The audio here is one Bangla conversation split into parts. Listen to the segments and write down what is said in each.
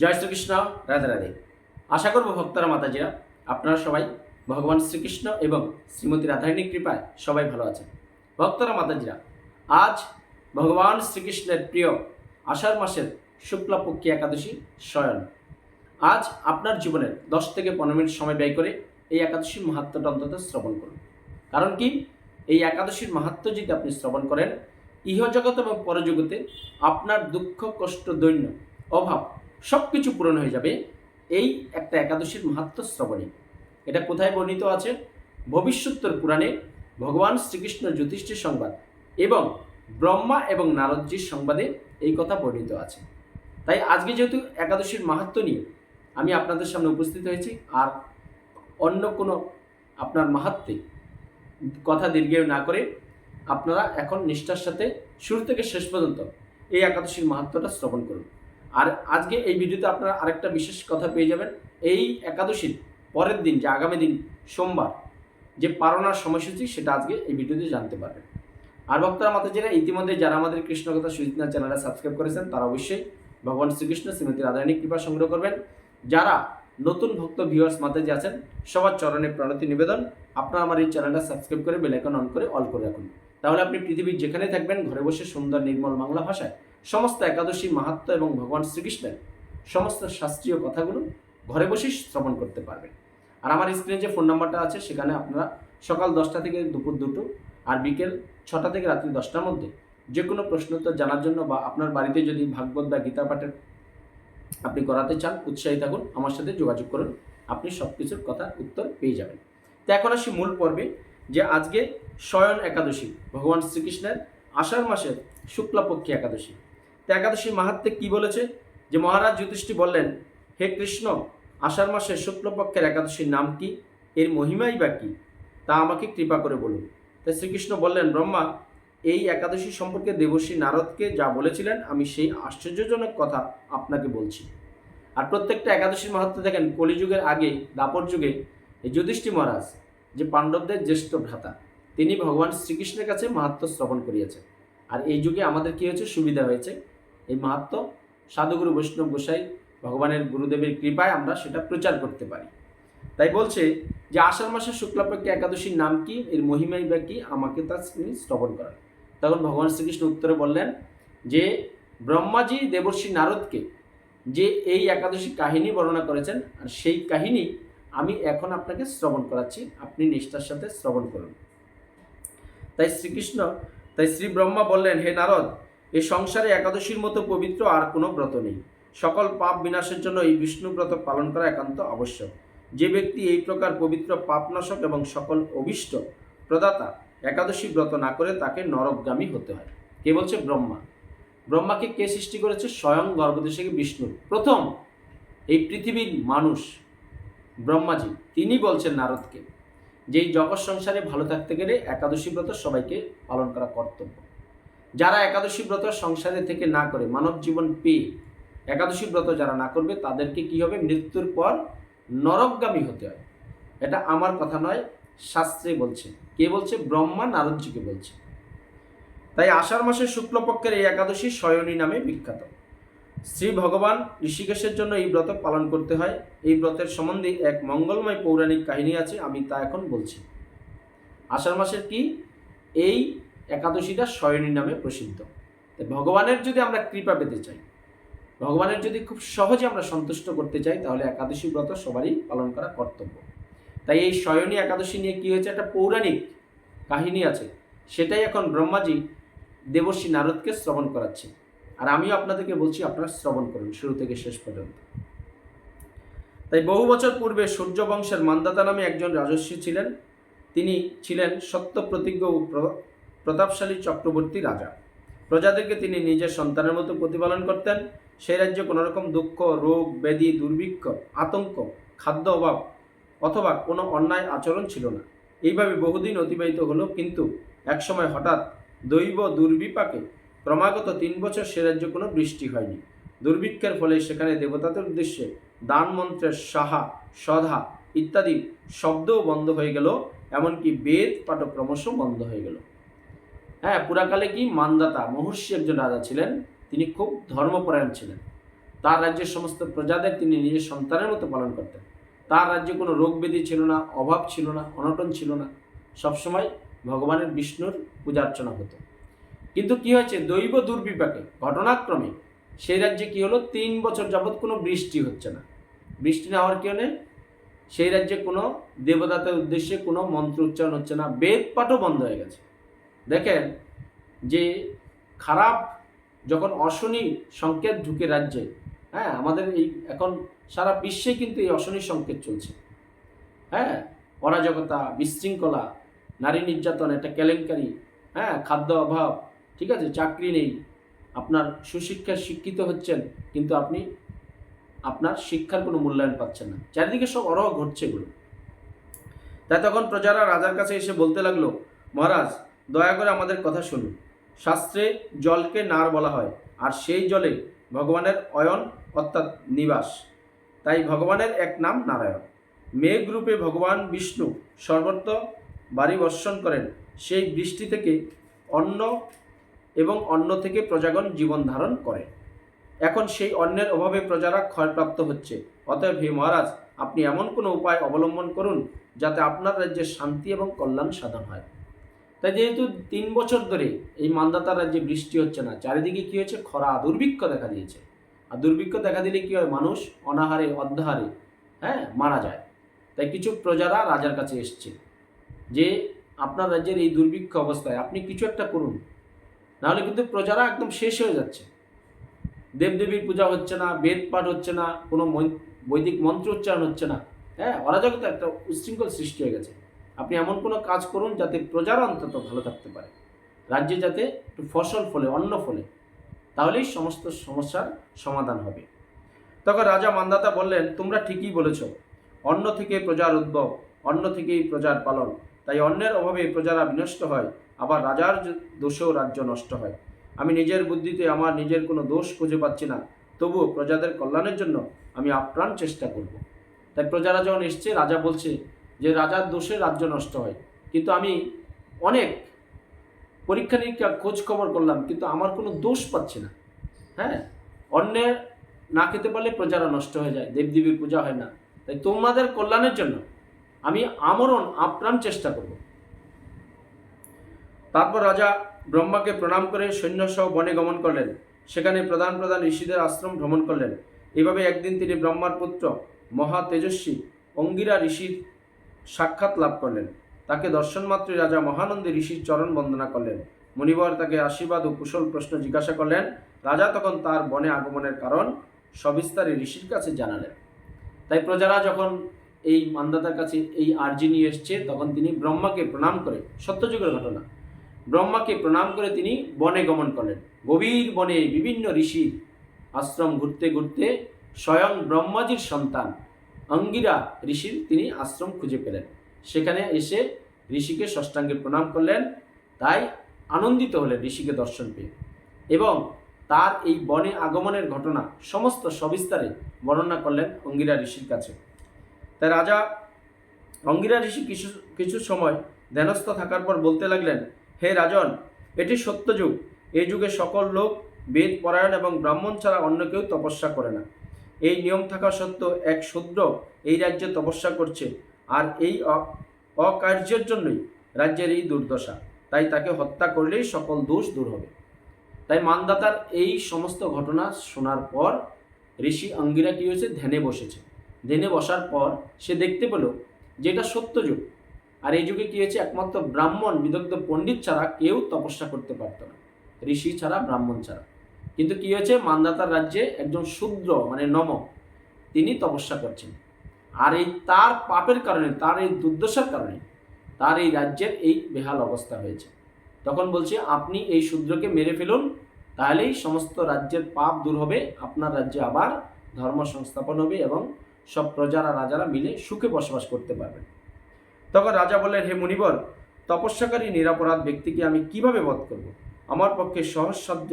জয় শ্রীকৃষ্ণ, রাধে রাধে। আশা করব ভক্তরা, মাতাজিরা, আপনারা সবাই ভগবান শ্রীকৃষ্ণ এবং শ্রীমতী রাধারণীর কৃপায় সবাই ভালো আছেন। ভক্তরা, মাতাজিরা, আজ ভগবান শ্রীকৃষ্ণের প্রিয় আষাঢ় মাসের শুক্লাপক্ষী একাদশী শয়ন। আজ আপনার জীবনের দশ থেকে পনেরো মিনিট সময় ব্যয় করে এই একাদশীর মাহাত্মটা অন্তত শ্রবণ করুন। কারণ কি? এই একাদশীর মাহাত্ম যদি আপনি শ্রবণ করেন, ইহজগৎ এবং পরজগতে আপনার দুঃখ, কষ্ট, দৈন্য, অভাব সব কিছু পূরণ হয়ে যাবে এই একটা একাদশীর মাহাত্ম শ্রবণে। এটা কোথায় বর্ণিত আছে? ভবিষ্যত্তর পুরাণে ভগবান শ্রীকৃষ্ণ জ্যোতিষ্ঠের সংবাদ এবং ব্রহ্মা এবং নারদজির সংবাদে এই কথা বর্ণিত আছে। তাই আজকে যেহেতু একাদশীর মাহাত্ম নিয়ে আমি আপনাদের সামনে উপস্থিত হয়েছি, আর অন্য কোনো আপনার মাহাত্মে কথা দীর্ঘেয় না করে আপনারা এখন নিষ্ঠার সাথে শুরু থেকে শেষ পর্যন্ত এই একাদশীর মাহাত্মটা শ্রবণ করুন। আর আজকে এই ভিডিওতে আপনারা আরেকটা বিশেষ কথা পেয়ে যাবেন। এই একাদশীর পরের দিন, যে আগামী দিন, সোমবার, যে পারণার সময়সূচি, সেটা আজকে এই ভিডিওতে জানতে পারবেন। আর ভক্তরা, মাতাজিরা, ইতিমধ্যে যারা আমাদের কৃষ্ণকথা সুচিতা চ্যানেলে সাবস্ক্রাইব করেছেন, তারা অবশ্যই ভগবান শ্রীকৃষ্ণ, শ্রীমতী রাধারানী কৃপা সংগ্রহ করবেন। যারা নতুন ভক্ত ভিউয়ার্স মাতাজি আছেন, সবার চরণে প্রণতি নিবেদন। আপনারা আমার এই চ্যানেলটা সাবস্ক্রাইব করে বেলাইকন অন করে অল করে রাখুন। তাহলে আপনি পৃথিবীর যেখানে থাকবেন, ঘরে বসে সুন্দর, নির্মল বাংলা ভাষায় সমস্ত একাদশী মাহাত্ম এবং ভগবান শ্রীকৃষ্ণের সমস্ত শাস্ত্রীয় কথাগুলো ঘরে বসেই শ্রবণ করতে পারবেন। আর আমার স্ক্রিনে যে ফোন নাম্বারটা আছে, সেখানে আপনারা সকাল দশটা থেকে দুপুর দুটো আর বিকেল ছটা থেকে রাত্রি দশটার মধ্যে যে কোনো প্রশ্ন উত্তর জানার জন্য বা আপনার বাড়িতে যদি ভাগবত বা গীতা পাঠের আপনি করাতে চান উৎসাহী থাকুন, আমার সাথে যোগাযোগ করুন, আপনি সব কিছুর কথা উত্তর পেয়ে যাবেন। তো এখন আসি মূল পর্বে, যে আজকে শয়ন একাদশী, ভগবান শ্রীকৃষ্ণের আষাঢ় মাসের শুক্লাপক্ষী একাদশী। তো একাদশীর মাহাত্মে কি বলেছে? যে মহারাজ যুধিষ্ঠি বললেন, হে কৃষ্ণ, আষাঢ় মাসের শুক্লপক্ষের একাদশীর নাম কি? এর মহিমাই বা কি? তা আমাকে কৃপা করে বলুন। তাই শ্রীকৃষ্ণ বললেন, ব্রহ্মা, এই একাদশী সম্পর্কে দেবশ্রী নারদকে যা বলেছিলেন, আমি সেই আশ্চর্যজনক কথা আপনাকে বলছি। আর প্রত্যেকটা একাদশীর মাহাত্ম দেখেন, কলিযুগের আগে, দাপর যুগে এই যুধিষ্ঠি মহারাজ, যে পাণ্ডবদের জ্যেষ্ঠ ভ্রাতা, তিনি ভগবান শ্রীকৃষ্ণের কাছে মাহাত্ম শ্রবণ করিয়েছেন। আর এই যুগে আমাদের কি হয়েছে? সুবিধা হয়েছে। এই মাহাত্ম সাধুগুরু বৈষ্ণব গোসাই ভগবানের গুরুদেবের কৃপায় আমরা সেটা প্রচার করতে পারি। তাই বলছে যে আষাঢ় মাসের শুক্লাপক্ষে একাদশীর নাম কি? এর মহিমাই বা কি? আমাকে তা তিনি শ্রবণ করেন। তখন ভগবান শ্রীকৃষ্ণ উত্তরে বললেন যে ব্রহ্মাজি দেবর্ষী নারদকে যে এই একাদশী কাহিনী বর্ণনা করেছেন, আর সেই কাহিনী আমি এখন আপনাকে শ্রবণ করাচ্ছি। আপনি নিষ্ঠার সাথে শ্রবণ করুন। তাই শ্রীকৃষ্ণ, তাই শ্রী ব্রহ্মা বললেন, হে নারদ এই সংসারে একাদশীর মতো পবিত্র আর কোনো ব্রত নেই। সকল পাপ বিনাশের জন্য এই বিষ্ণু ব্রত পালন করা একান্ত আবশ্যক। যে ব্যক্তি এই প্রকার পবিত্র পাপনাশক এবং সকল অভিষ্ট প্রদাতা একাদশী ব্রত না করে তাকে নরকগামী হতে হয়। কে বলছে? ব্রহ্মা। ব্রহ্মাকে কে সৃষ্টি করেছে? স্বয়ং গর্ভদেশে বিষ্ণু। প্রথম এই পৃথিবীর মানুষ ব্রহ্মাজি। তিনি বলছেন নারদকে যে এই জগৎ সংসারে ভালো থাকতে গেলে একাদশী ব্রত সবাইকে পালন করা কর্তব্য। যারা একাদশী ব্রত সংসারে থেকে না করে, মানব জীবন পেয়ে একাদশী ব্রত যারা না করবে, তাদেরকে কি হবে? মৃত্যুর পর নরকগামী হতে হয় এটা আমার কথা নয়, শাস্ত্রে বলছে। কে বলছে? ব্রহ্মা নারদজিকে বলছে। তাই আষাঢ় মাসের শুক্লপক্ষের এই একাদশী শয়নী নামে বিখ্যাত। শ্রী ভগবান ঋষিকেশের জন্য এই ব্রত পালন করতে হয়। এই ব্রতের সম্বন্ধে এক মঙ্গলময় পৌরাণিক কাহিনী আছে, আমি তা এখন বলছি। আষাঢ় মাসের কি? এই একাদশীটা শয়নী নামে প্রসিদ্ধ। ভগবানের যদি আমরা কৃপা পেতে চাই, ভগবানের যদি খুব সহজে আমরা সন্তুষ্ট করতে চাই, তাহলে একাদশী ব্রত সবারই পালন করা কর্তব্য। তাই এই শয়নী একাদশী নিয়ে কি হয়েছে? একটা পৌরাণিক কাহিনী আছে, সেটাই এখন ব্রহ্মাজি দেবর্ষী নারদকে শ্রবণ করাচ্ছে। আর আমিও আপনাদেরকে বলছি, আপনারা শ্রবণ করুন শুরু থেকে শেষ পর্যন্ত। তাই বহু বছর পূর্বে সূর্য বংশের মান্দাতা নামে একজন রাজস্বী ছিলেন। তিনি ছিলেন সত্য প্রতিজ্ঞ প্রতাপশালী চক্রবর্তী রাজা। প্রজাদেরকে তিনি নিজের সন্তানের মতো প্রতিপালন করতেন। সেই রাজ্যে কোনো রকম দুঃখ, রোগ, ব্যাধি, দুর্ভিক্ষ, আতঙ্ক, খাদ্য অভাব অথবা কোনো অন্যায় আচরণ ছিল না। এইভাবে বহুদিন অতিবাহিত হলো, কিন্তু একসময় হঠাৎ দৈব দুর্বিপাকে ক্রমাগত তিন বছর সে রাজ্যে কোনো বৃষ্টি হয়নি। দুর্ভিক্ষের ফলে সেখানে দেবতাদের উদ্দেশ্যে দান মন্ত্রের সাহা, সধা ইত্যাদি শব্দও বন্ধ হয়ে গেল, এমনকি বেদ পাঠ ক্রমশ বন্ধ হয়ে গেল। হ্যাঁ পুরাকালে কি মানদাতা, মহর্ষি একজন রাজা ছিলেন। তিনি খুব ধর্মপরায়ণ ছিলেন। তার রাজ্যের সমস্ত প্রজাদের তিনি নিজের সন্তানের মতো পালন করতেন। তার রাজ্যে কোনো রোগ ব্যাধি ছিল না, অভাব ছিল না, অনটন ছিল না। সবসময় ভগবানের বিষ্ণুর পূজা অর্চনা হতো। কিন্তু কি হয়েছে? দৈব দুর্বিপাকে ঘটনাক্রমে সেই রাজ্যে কি হলো? তিন বছর যাবৎ কোনো বৃষ্টি হচ্ছে না। বৃষ্টি না হওয়ার কারণে সেই রাজ্যে কোনো দেবদাতার উদ্দেশ্যে কোনো মন্ত্র উচ্চারণ হচ্ছে না। বেদ পাঠও বন্ধ হয়ে গেছে। দেখেন যে খারাপ যখন অশনি সংকেত ঢুকে রাজ্যে হ্যাঁ আমাদের এই এখন সারা বিশ্বে কিন্তু এই অশনি সংকেত চলছে। হ্যাঁ অরাজকতা, বিশৃঙ্খলা, নারী নির্যাতন একটা কেলেঙ্কারি হ্যাঁ খাদ্য অভাব, ঠিক আছে, চাকরি নেই, আপনার সুশিক্ষায় শিক্ষিত হচ্ছেন, কিন্তু আপনি আপনার শিক্ষার কোনো মূল্যায়ন পাচ্ছেন না। চারিদিকে সব অরহ ঘটছে এগুলো। তাই তখন প্রজারা রাজার কাছে এসে বলতে লাগল, মহারাজ দয়া করে আমাদের কথা শুনুন। শাস্ত্রে জলকে নার বলা হয়, আর সেই জলে ভগবানের অয়ন, অর্থাৎ নিবাস। তাই ভগবানের এক নাম নারায়ণ। মেঘ রূপে ভগবান বিষ্ণু সর্বত্র বাড়ি বর্ষণ করেন। সেই বৃষ্টি থেকে অন্ন এবং অন্ন থেকে প্রজাগণ জীবন ধারণ করে। এখন সেই অন্যের অভাবে প্রজারা ক্ষয়প্রাপ্ত হচ্ছে। অতএব হে মহারাজ, আপনি এমন কোনো উপায় অবলম্বন করুন যাতে আপনার রাজ্যে শান্তি এবং কল্যাণ সাধন হয়। তাই যেহেতু তিন বছর ধরে এই মান্দাতার রাজ্যে বৃষ্টি হচ্ছে না, চারিদিকে কি হয়েছে? খরা, দুর্ভিক্ষ দেখা দিয়েছে। আর দুর্ভিক্ষ দেখা দিলে কি হয়? মানুষ অনাহারে অধ্যাহারে হ্যাঁ মারা যায়। তাই কিছু প্রজারা রাজার কাছে এসছে যে, আপনার রাজ্যের এই দুর্ভিক্ষ অবস্থায় আপনি কিছু একটা করুন। নাহলে কিন্তু প্রজারা একদম শেষ হয়ে যাচ্ছে। দেবদেবীর পূজা হচ্ছে না, বেদ পাঠ হচ্ছে না, কোনো বৈদিক মন্ত্র উচ্চারণ হচ্ছে না। হ্যাঁ অরাজকতা একটা উশৃঙ্খল সৃষ্টি হয়ে গেছে। আপনি এমন কোনো কাজ করুন যাতে প্রজারা অন্তত ভালো থাকতে পারে। রাজ্যে যাতে একটু ফসল ফলে, অন্ন ফলে, তাহলেই সমস্ত সমস্যার সমাধান হবে। তখন রাজা মান্দাতা বললেন, তোমরা ঠিকই বলেছ। অন্ন থেকে প্রজার উদ্ভব, অন্ন থেকেই প্রজার পালন। তাই অন্যের অভাবে প্রজারা বিনষ্ট হয়, আবার রাজার দোষেও রাজ্য নষ্ট হয়। আমি নিজের বুদ্ধিতে আমার নিজের কোনো দোষ খুঁজে পাচ্ছি না। তবুও প্রজাদের কল্যাণের জন্য আমি আপ্রাণ চেষ্টা করব। তাই প্রজারা যখন এসছে, রাজা বলছে যে রাজার দোষে রাজ্য নষ্ট হয়। কিন্তু আমি অনেক পরীক্ষা নিরীক্ষা খোঁজ খবর করলাম, কিন্তু আমার কোনো দোষ পাচ্ছি না। হ্যাঁ? অন্যের না খেতে পারলে প্রজারা নষ্ট হয়ে যায়, দেবদেবীর পূজা হয় না। তাই তোমাদের কল্যাণের জন্য আমি আমরণ আপ্রাণ চেষ্টা করব। তারপর রাজা ব্রহ্মাকে প্রণাম করে সৈন্যসহ বনে গমন করলেন। সেখানে প্রধান প্রধান ঋষিদের আশ্রম ভ্রমণ করলেন। এভাবে একদিন তিনি ব্রহ্মার পুত্র মহা তেজস্বী অঙ্গিরা ঋষির সাক্ষাৎ লাভ করলেন। তাকে দর্শন মাত্রই রাজা মহানন্দী ঋষির চরণ বন্দনা করলেন। মণিবর তাকে আশীর্বাদ ও কুশল প্রশ্ন জিজ্ঞাসা করলেন, রাজা তখন তার বনে আগমনের কারণ সবিস্তারে ঋষির কাছে জানালেন। তাই প্রজারা যখন এই মান্দাতার কাছে এই আর্জি নিয়ে এসছে, তখন তিনি ব্রহ্মাকে প্রণাম করে, সত্যযুগের ঘটনা। ব্রহ্মাকে প্রণাম করে তিনি বনে গমন করলেন। গভীর বনে বিভিন্ন ঋষির আশ্রম ঘুরতে ঘুরতে স্বয়ং ব্রহ্মাজির সন্তান অঙ্গিরা ঋষির তিনি আশ্রম খুঁজে পেলেন। সেখানে এসে ঋষিকে ষষ্ঠাঙ্গে প্রণাম করলেন, তাই আনন্দিত হলেন ঋষিকে দর্শন পেয়ে। এবং তার এই বনে আগমনের ঘটনা সমস্ত সবিস্তারে বর্ণনা করলেন অঙ্গিরা ঋষির কাছে। তাই রাজা অঙ্গিরা ঋষি কিছু কিছু সময় ধ্যানস্থ থাকার পর বলতে লাগলেন, হে রাজন, এটি সত্য যুগ। এই যুগে সকল লোক বেদ পরায়ণ এবং ব্রাহ্মণ ছাড়া অন্য কেউ তপস্যা করে না। এই নিয়ম থাকা সত্ত্বেও এক শূদ্র এই রাজ্যে তপস্যা করছে, আর এই অকার্যের জন্যই রাজ্যের এই দুর্দশা। তাই তাকে হত্যা করলেই সকল দোষ দূর হবে। তাই মানদাতার এই সমস্ত ঘটনা শোনার পর ঋষি অঙ্গিরা কী হয়েছে? ধ্যানে বসেছে। ধ্যানে বসার পর সে দেখতে পেল যে এটা সত্য যুগ। আর এই যুগে কী হয়েছে? একমাত্র ব্রাহ্মণ বিদগ্ধ পণ্ডিত ছাড়া কেউ তপস্যা করতে পারত না। ঋষি ছাড়া ব্রাহ্মণ ছাড়া। কিন্তু কী হয়েছে? মান্দাতার রাজ্যে একজন শূদ্র মানে নম, তিনি তপস্যা করছেন। আর এই তার পাপের কারণে, তার এই দুর্দশার কারণে, তার এই রাজ্যের এই বেহাল অবস্থা হয়েছে। তখন বলছে, আপনি এই শূদ্রকে মেরে ফেলুন, তাহলেই সমস্ত রাজ্যের পাপ দূর হবে, আপনার রাজ্যে আবার ধর্ম সংস্থাপন হবে এবং সব প্রজারা, রাজারা মিলে সুখে বসবাস করতে পারবেন। তখন রাজা বললেন, হে মুনিবর, তপস্যাকারী নিরাপরাধ ব্যক্তিকে আমি কীভাবে বধ করব? আমার পক্ষে সহজসাধ্য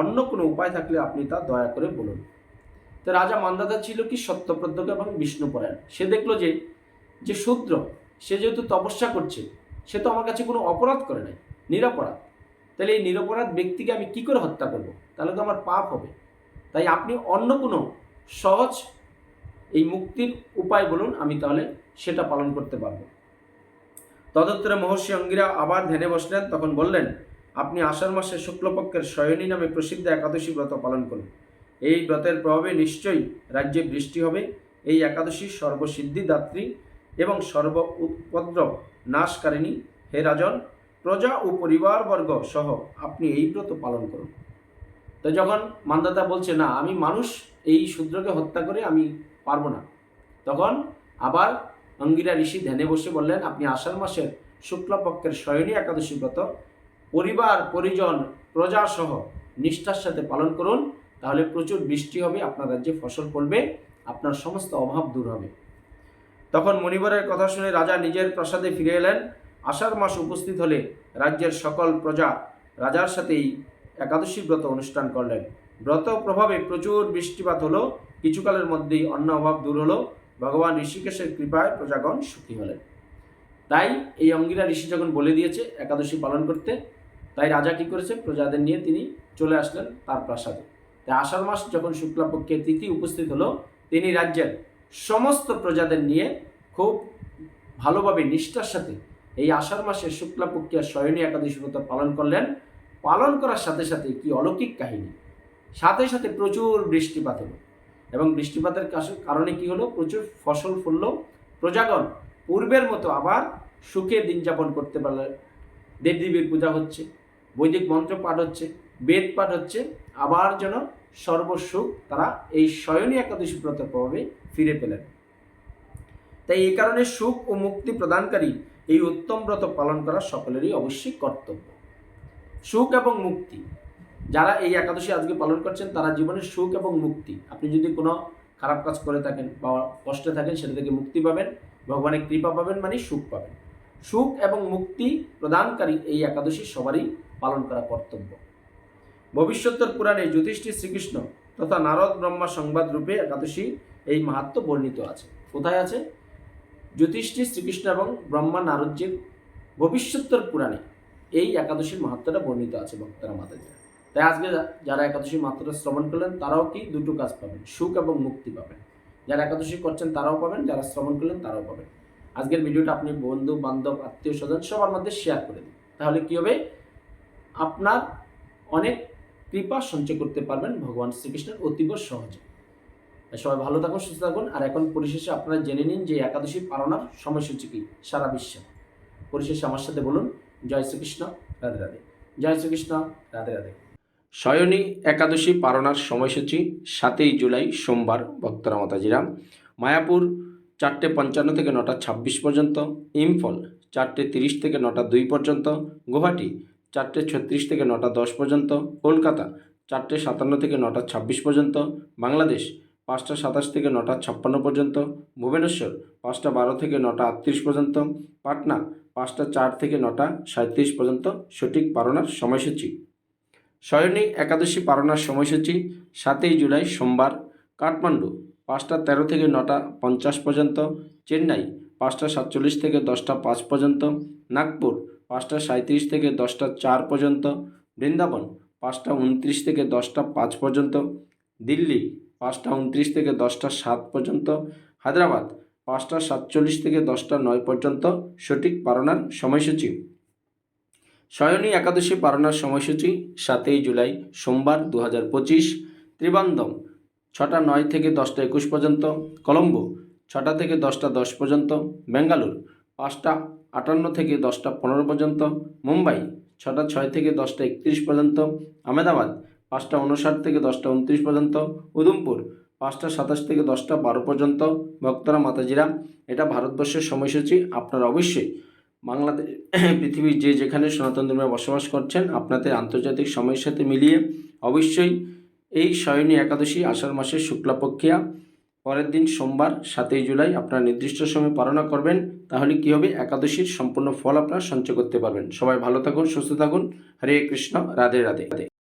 অন্য কোনো উপায় থাকলে আপনি তা দয়া করে বলুন। তো রাজা মান্দাতা ছিল কি সত্যপ্রদ্যক এবং বিষ্ণুপরায়ণ। সে দেখল যে যে শূদ্র, সে যেহেতু তপস্যা করছে, সে তো আমার কাছে কোনো অপরাধ করে নাই, নিরপরাধ। তাহলে এই নিরপরাধ ব্যক্তিকে আমি কি করে হত্যা করব? তাহলে তো আমার পাপ হবে। তাই আপনি অন্য কোনো সহজ এই মুক্তির উপায় বলুন, আমি তাহলে সেটা পালন করতে পারব। তদুত্তরে মহর্ষি অঙ্গিরা আবার ধ্যানে বসলেন, তখন বললেন আপনি আষাঢ় মাসের শুক্লপক্ষের শয়নী নামে প্রসিদ্ধ একাদশী ব্রত পালন করুন। এই ব্রতের প্রভাবে নিশ্চয়ই রাজ্যে বৃষ্টি হবে। এই একাদশী সর্বসিদ্ধিদাত্রী এবং সর্ব উপদ্রব নাশকারিণী, হে রাজন, প্রজা ও পরিবারবর্গ সহ আপনি এই ব্রত পালন করুন। তো যখন মান্দাতা বলছে, না, আমি মানুষ, এই শূদ্রকে হত্যা করে আমি পারব না। তখন আবার অঙ্গিরা ঋষি ধ্যানে বসে বললেন, আপনি আষাঢ় মাসের শুক্লপক্ষের শয়নী একাদশী ব্রত পরিবার, পরিজন প্রজা সহ নিষ্ঠার সাথে পালন করুন, তাহলে প্রচুর বৃষ্টি হবে, আপনার রাজ্যে ফসল ফলবে, আপনার সমস্ত অভাব দূর হবে। তখন মণিবরের কথা শুনে রাজা নিজের প্রাসাদে ফিরে এলেন। আষাঢ় মাস উপস্থিত হলে রাজ্যের সকল প্রজা রাজার সাথেই একাদশী ব্রত অনুষ্ঠান করলেন। ব্রত প্রভাবে প্রচুর বৃষ্টিপাত হলো, কিছুকালের মধ্যেই অন্ন অভাব দূর হলো, ভগবান ঋষিকেশের কৃপায় প্রজাগণ সুখী হলেন। তাই এই অঙ্গিরা ঋষি যখন বলে দিয়েছে একাদশী পালন করতে তাই রাজা কি করেছে প্রজাদের নিয়ে তিনি চলে আসলেন তার প্রাসাদে। তাই আষাঢ় মাস যখন শুক্লাপক্ষের তিথি উপস্থিত হলো, তিনি রাজ্যের সমস্ত প্রজাদের নিয়ে খুব ভালোভাবে নিষ্ঠার সাথে এই আষাঢ় মাসের শুক্লাপক্ষিয়া শয়নী একাদশী ব্রত পালন করলেন। পালন করার সাথে সাথে কি অলৌকিক কাহিনী? সাথে সাথে প্রচুর বৃষ্টিপাত হলো এবং বৃষ্টিপাতের কারণে কি হলো? প্রচুর ফসল ফললো। প্রজাগণ পূর্বের মতো আবার সুখে দিন যাপন করতে পারলেন দেবদেবীর পূজা হচ্ছে। বৈদিক মন্ত্র পাঠ হচ্ছে, বেদ পাঠ হচ্ছে, আবার যেন সর্বসুখ তারা এই শয়নী একাদশী ব্রত প্রভাবে ফিরে পেলেন। তাই এই কারণে সুখ ও মুক্তি প্রদানকারী এই উত্তম ব্রত পালন করা সকলেরই অবশ্যই কর্তব্য। সুখ এবং মুক্তি, যারা এই একাদশী আজকে পালন করছেন, তারা জীবনে সুখ এবং মুক্তি, আপনি যদি কোনো খারাপ কাজ করে থাকেন বা কষ্টে থাকেন, সেটা থেকে মুক্তি পাবেন, ভগবানের কৃপা পাবেন মানে সুখ পাবেন। সুখ এবং মুক্তি প্রদানকারী এই একাদশী সবারই পালন করা কর্তব্য। ভবিষ্যতের পুরাণে যুধিষ্ঠির শ্রীকৃষ্ণ তথা নারদ ব্রহ্মা সংবাদ রূপে একাদশী এই মাহাত্ম বর্ণিত আছে। কোথায় আছে? যুধিষ্ঠির শ্রীকৃষ্ণ এবং ব্রহ্মা নারদজির ভবিষ্যত্তর পুরাণে এই একাদশীর মাহাত্মটা বর্ণিত আছে ভক্তরা মাতাজি তাই আজকে যারা একাদশী মাত্রা শ্রবণ করলেন, তারাও কি দুটো কাজ পাবেন? সুখ এবং মুক্তি পাবেন। যারা একাদশী করছেন, তারাও পাবেন, যারা শ্রবণ করলেন, তারাও পাবেন। আজকের ভিডিওটা আপনি বন্ধু, বান্ধব আত্মীয় স্বজন সবার মধ্যে শেয়ার করে দিন। তাহলে কি হবে? আপনার অনেক কৃপা সঞ্চয় করতে পারবেন ভগবান শ্রীকৃষ্ণের অতীব সহজে। সবাই ভালো থাকুন, সুস্থ থাকুন। আর এখন পরিশেষে আপনারা জেনে নিন যে একাদশী পালনার সময়সূচি কি সারা বিশ্বে। পরিশেষে আমার সাথে বলুন, জয় শ্রীকৃষ্ণ, রাধে রাধে। জয় শ্রীকৃষ্ণ, রাধে রাধে। শয়নী একাদশী পালনার সময়সূচি সাতই জুলাই সোমবার, ভক্তরা মাতাজিরা মায়াপুর চারটে পঞ্চান্ন থেকে নটা ছাব্বিশ পর্যন্ত, ইম্ফল চারটে তিরিশ থেকে নটা দুই পর্যন্ত, গুয়াহাটি চারটে ছত্রিশ থেকে নটা দশ পর্যন্ত, কলকাতা চারটে সাতান্ন থেকে নটা ছাব্বিশ পর্যন্ত, বাংলাদেশ পাঁচটা সাতাশ থেকে নটা ছাপ্পান্ন পর্যন্ত, ভুবনেশ্বর পাঁচটা বারো থেকে নটা আটত্রিশ পর্যন্ত, পাটনা পাঁচটা চার থেকে নটা সাঁত্রিশ পর্যন্ত সঠিক পালনার সময়সূচি। শয়নী একাদশী পালনার সময়সূচি সাতই জুলাই সোমবার, কাঠমান্ডু পাঁচটা তেরো থেকে নটা পঞ্চাশ পর্যন্ত, চেন্নাই পাঁচটা সাতচল্লিশ থেকে দশটা পাঁচ পর্যন্ত, নাগপুর পাঁচটা সাঁত্রিশ থেকে দশটা চার পর্যন্ত, বৃন্দাবন পাঁচটা উনত্রিশ থেকে দশটা পাঁচ পর্যন্ত, দিল্লি পাঁচটা উনত্রিশ থেকে দশটা সাত পর্যন্ত, হায়দ্রাবাদ পাঁচটা সাতচল্লিশ থেকে দশটা নয় পর্যন্ত সঠিক পালনার সময়সূচি। শয়নী একাদশী পালনার সময়সূচি সাতই জুলাই সোমবার দু হাজার পঁচিশ, ত্রিবান্দম ছটা নয় থেকে দশটা একুশ পর্যন্ত, কলম্বো ছটা থেকে দশটা দশ পর্যন্ত, বেঙ্গালুর পাঁচটা আটান্ন থেকে দশটা পনেরো পর্যন্ত, মুম্বাই ছটা ছয় থেকে দশটা একত্রিশ পর্যন্ত, আহমেদাবাদ পাঁচটা উনষাট থেকে দশটা উনত্রিশ পর্যন্ত উদমপুর পাঁচটা সাতাশ থেকে দশটা বারো পর্যন্ত, ভক্তরা মাতাজিরা, এটা ভারতবর্ষের সময়সূচি, আপনারা অবশ্যই বাংলাদেশ পৃথিবীর যে যেখানে সনাতন ধর্মে বসবাস করছেন, আপনাদের আন্তর্জাতিক সময়ের সাথে মিলিয়ে অবশ্যই এই শয়নী একাদশী আষাঢ় মাসের শুক্লাপক্ষিয়া, পরের দিন সোমবার সাতই জুলাই, আপনারা নির্দিষ্ট সময় পালনা করবেন। তাহলে কি হবে? একাদশীর সম্পূর্ণ ফল আপনারা সঞ্চয় করতে পারবেন। সবাই ভালো থাকুন, সুস্থ থাকুন। হরে কৃষ্ণ, রাধে রাধে। রাধে